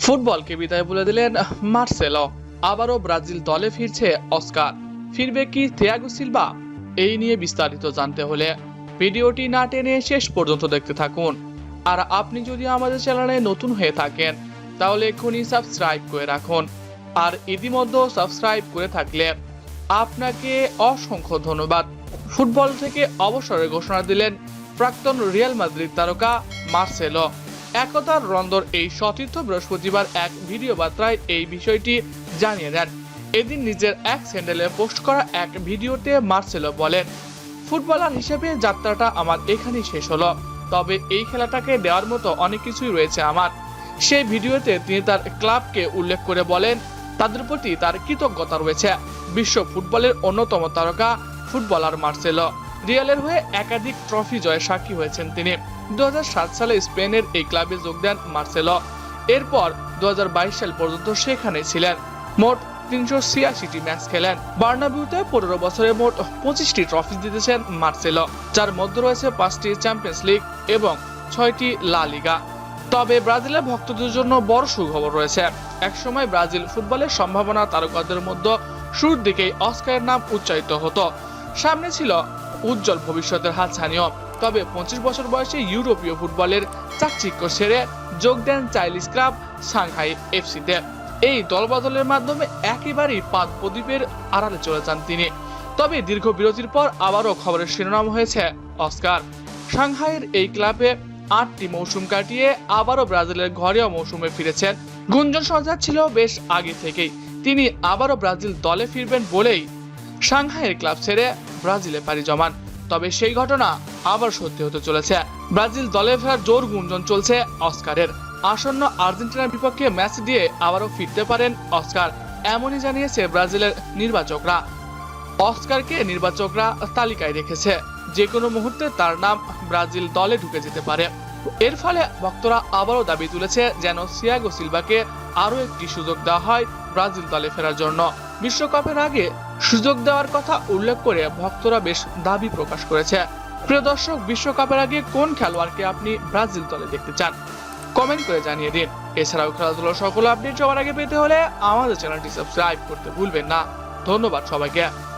ফুটবলকে বিদায় বলে দিলেন মার্সেলো। আবারও ব্রাজিল দলে ফিরছে অস্কার। ফিরবে কি থিয়াগো সিলভা? এই নিয়ে বিস্তারিত জানতে হলে ভিডিওটি না টেনে শেষ পর্যন্ত দেখতে থাকুন। আর আপনি যদি আমাদের চ্যানেলে নতুন হয়ে থাকেন, তাহলে এক্ষুনি সাবস্ক্রাইব করে রাখুন। আর ইতিমধ্যে সাবস্ক্রাইব করে থাকলে আপনাকে অসংখ্য ধন্যবাদ। ফুটবল থেকে অবসরের ঘোষণা দিলেন প্রাক্তন রিয়াল মাদ্রিদ তারকা মার্সেলো। একতার রন্দর এই সতীর্থ বৃহস্পতিবার এক ভিডিও বার্তায় এই বিষয়টি জানিয়ে দেন। এদিন নিজের এক স্যান্ডেলে পোস্ট করা এক ভিডিওতে মার্সেলো বলেন, ফুটবলার হিসেবে যাত্রাটা আমার এখানেই শেষ হলো। তবে এই খেলাটাকে দেওয়ার মতো অনেক কিছুই রয়েছে আমার। সেই ভিডিওতে তিনি তার ক্লাবকে উল্লেখ করে বলেন, তাদের প্রতি তার কৃতজ্ঞতা রয়েছে। বিশ্ব ফুটবলের অন্যতম তারকা ফুটবলার মার্সেলো। রিয়ালের হয়ে একাধিক ট্রফি জয়ে সাক্ষী হয়েছেন তিনি। দু হাজার সাত সালে স্পেনের এই ক্লাবে যোগ দেন মার্সেলো। এরপর দু হাজার বাইশ সাল পর্যন্ত সেখানে ছিলেন। মোট তিনশো ছিয়াশিটি ম্যাচ খেলেন। বার্নাবিউতে পনেরো বছরে মোট পঁচিশটি ট্রফি জিতেছেন মার্সেলো, যার মধ্যে রয়েছে পাঁচটি চ্যাম্পিয়ন্স লিগ এবং ছয়টি লা লিগা। তবে ব্রাজিলের ভক্তদের জন্য বড় সুখবর রয়েছে। একসময় ব্রাজিল ফুটবলের সম্ভাবনা তারকাদের মধ্যে শুরুর দিকেই অস্কারের নাম উচ্চারিত হতো। সামনে ছিল উজ্জ্বল ভবিষ্যতের হাত হাতছানিও তবে পঁচিশ বছর বয়সে ইউরোপীয় ফুটবলের চাকচিক্য সেরে যোগ দেন চাইলিস ক্লাব সাংহাই এফসিতে। এই দলবদলের মাধ্যমে একেবারেই পাদ প্রদীপের আড়ালে চলে যান তিনি। তবে দীর্ঘ বিরতির পর আবারও খবরের শিরোনাম হয়েছে অস্কার। সাংহাইয়ের এই ক্লাবে আটটি মৌসুম কাটিয়ে আবারও ব্রাজিলের ঘরেও মৌসুমে ফিরেছেন। গুঞ্জন সজ্জা ছিল বেশ আগে থেকেই। তিনি আবারও ব্রাজিল দলে ফিরবেন বলেই সাংহাইয়ের ক্লাব ছেড়ে ব্রাজিলে পাড়ি জমান। তবে সেই ঘটনা আবার সত্যি হতে চলেছে। ব্রাজিল দলে ফেরার জোর গুঞ্জন চলছে অস্কারের। আসন্ন আর্জেন্টিনার বিপক্ষে ম্যাচ দিয়ে আবারও ফিরতে পারেন অস্কার, এমনই জানিয়েছে ব্রাজিলের নির্বাচকরা। অস্কারকে নির্বাচকরা তালিকায় রেখেছে। যে কোনো মুহূর্তে তার নাম ব্রাজিল দলে ঢুকে যেতে পারে। এর ফলে ভক্তরা আবারও দাবি তুলেছে যেন সিয়াগো সিলভাকে আরও একটি সুযোগ দেওয়া হয় ব্রাজিল দলে ফেরার জন্য। বিশ্বকাপের আগে সুযোগ দেওয়ার কথা উল্লেখ করে ভক্তরা বেশ দাবি প্রকাশ করেছে। প্রিয় দর্শক, বিশ্বকাপের আগে কোন খেলোয়াড়কে আপনি ব্রাজিল দলে দেখতে চান? কমেন্ট করে জানিয়ে দিন। এছাড়াও খেলাধুলার সকল আপডেট সবার আগে পেতে হলে আমাদের চ্যানেলটি সাবস্ক্রাইব করতে ভুলবেন না। ধন্যবাদ সবাইকে।